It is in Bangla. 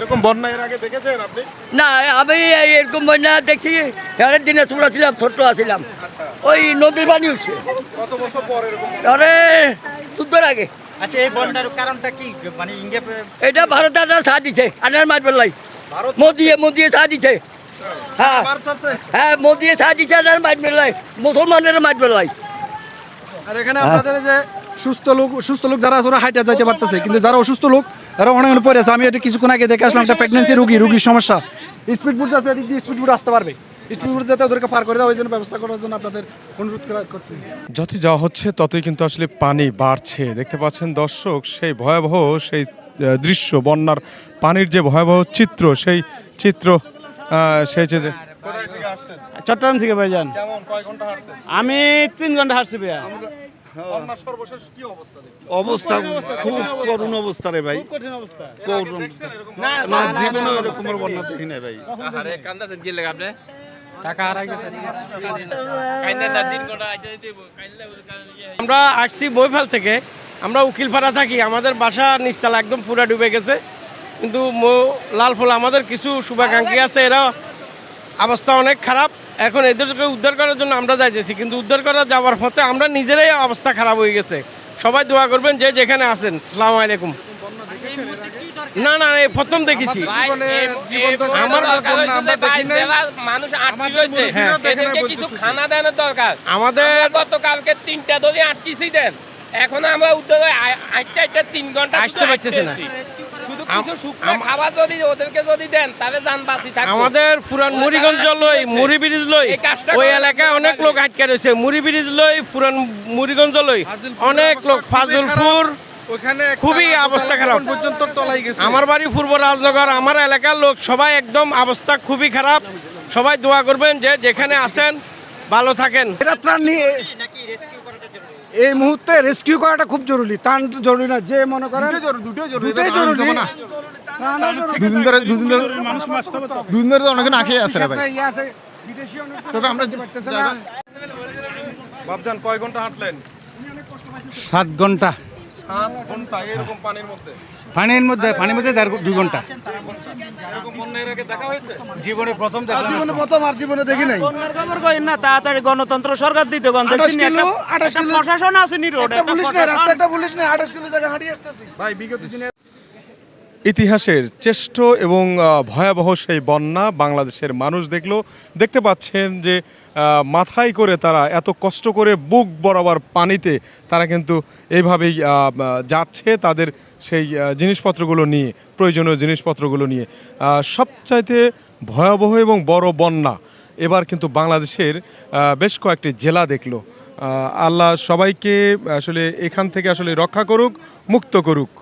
এরকম বন্যা এর আগে দেখেছেন আপনি? না আমি এরকম বন্যা এর দিনে তোমরা ছিলাম ছোট্ট আছিলাম আচ্ছা। ওই নদীর পানি উঠছে কত বছর পর এরকম আরে চুদ্দোর আগে। আচ্ছা এই বন্যার কারণটা কি? মানে ইন্ডিয়া এটা ভারত দিছে আনার মোদিয়ে মোদিয়ে দিছে। হ্যাঁ। হ্যাঁ। মোদিয়ে সাথ দিছে আনার মাঠ বেলাই মুসলমানের মাঠ বেলাই আর এখানে আপনাদের যে সুস্থ লোক সুস্থ লোক যারা আছে ওরা হাইটে যাইতে পারতেছে কিন্তু যারা অসুস্থ লোক তারা অনেক পরে আছে। আমি এটা কিছুক্ষণ আগে দেখে আসলাম একটা প্রেগনেন্সি রুগী রুগীর সমস্যা। স্পিড বোট আছে এদিক দিয়ে স্পিড বোট আসতে পারবে। স্পিড বোট যাতে ওদেরকে পার করে দেওয়া ওই জন্য ব্যবস্থা করার জন্য আপনাদের অনুরোধ করা করছি। যতই যাওয়া হচ্ছে ততই কিন্তু আসলে পানি বাড়ছে। দেখতে পাচ্ছেন দর্শক সেই ভয়াবহ সেই দৃশ্য বন্যার পানির যে ভয়াবহ চিত্র সেই চিত্র সেই যে চট্টগ্রাম থেকে ভাইজান। কেমন? কয় ঘণ্টা আমি তিন ঘণ্টা হাঁটছি ভাইয়া। সর্বশেষ কি অবস্থা অবস্থা খুব করুণ অবস্থা রে ভাই। কঠিন অবস্থা। করুণ না না জীবনে এরকমের বন্যা দেখি না ভাই। আমরা আসছি বইফাল থেকে। আমরা উকিল উকিলপাড়া থাকি আমাদের বাসা নিচতলা একদম পুরা ডুবে গেছে। কিন্তু মো- লালফুল আমাদের কিছু শুভাকাঙ্ক্ষী আছে এরা অবস্থা অনেক খারাপ। এখন এদেরকে উদ্ধার করার জন্য আমরা যাইতেছি কিন্তু উদ্ধার করা যাওয়ার পথে আমরা নিজেরাই অবস্থা খারাপ হয়ে গেছে। সবাই দোয়া করবেন যে যেখানে আছেন। সালাম আলাইকুম। না না এই প্রথম দেখেছি। মানুষ আটকে কিছু খানা দেওয়ার দরকার। আমাদের গতকালকে তিনটা ধরে আটকেছি দেন। এখন আমরা উদ্যোগ আটটা আটটা তিন ঘণ্টা আসতে পারতেছে না। খাবার যদি ওদেরকে যদি দেন তাহলে যান বাঁচি থাকব আমাদের পুরান মুড়িগঞ্জ লই মুড়ি ব্রিজ লই ওই এলাকায় অনেক লোক আটকে রয়েছে। মুড়ি ব্রিজ লই পুরান মুড়িগঞ্জ লই অনেক লোক ফাজলপুর খুবই অবস্থা খারাপ। পর্যন্ত তলাই গেছে। আমার বাড়ি পূর্ব রাজনগর আমার এলাকার লোক সবাই একদম অবস্থা খুবই খারাপ। সবাই দোয়া করবেন যে যেখানে আছেন ভালো থাকেন। এটা ত্রাণ নিয়ে এই মুহূর্তে রেস্কিউ করাটা খুব জরুরি ত্রাণ তো জরুরি না যে মনে করেন দুটোই জরুরি। দুদিন ধরে দুদিন ধরে দুদিন ধরে তো অনেকে না খেয়ে আসছে ভাই। আছে, বিদেশি অনেক তবে আমরা বাবজান কয় ঘণ্টা হাঁটলেন? সাত ঘণ্টা। সাত ঘণ্টা এরকম পানির মধ্যে? পানির মধ্যে পানির মধ্যে দুই ঘণ্টা। জীবনে প্রথম জীবনে প্রথম আর জীবনে দেখি নাই। না তাড়াতাড়ি গণতন্ত্র সরকার দিতে প্রশাসন আছে নি রোড পুলিশ নেই রাস্তা একটা পুলিশ নেই আঠাশ কিলো জায়গা হাঁটিয়ে আসতেছি। ভাই বিগত দিনে ইতিহাসের চেষ্ট এবং ভয়াবহ সেই বন্যা বাংলাদেশের মানুষ দেখল। দেখতে পাচ্ছেন যে মাথায় করে তারা এত কষ্ট করে বুক বরাবর পানিতে তারা কিন্তু এইভাবেই যাচ্ছে তাদের সেই জিনিসপত্রগুলো নিয়ে, প্রয়োজনীয় জিনিসপত্রগুলো নিয়ে। সবচাইতে ভয়াবহ এবং বড় বন্যা এবার কিন্তু বাংলাদেশের বেশ কয়েকটি জেলা দেখল। আল্লাহ সবাইকে আসলে এখান থেকে আসলে রক্ষা করুক, মুক্ত করুক।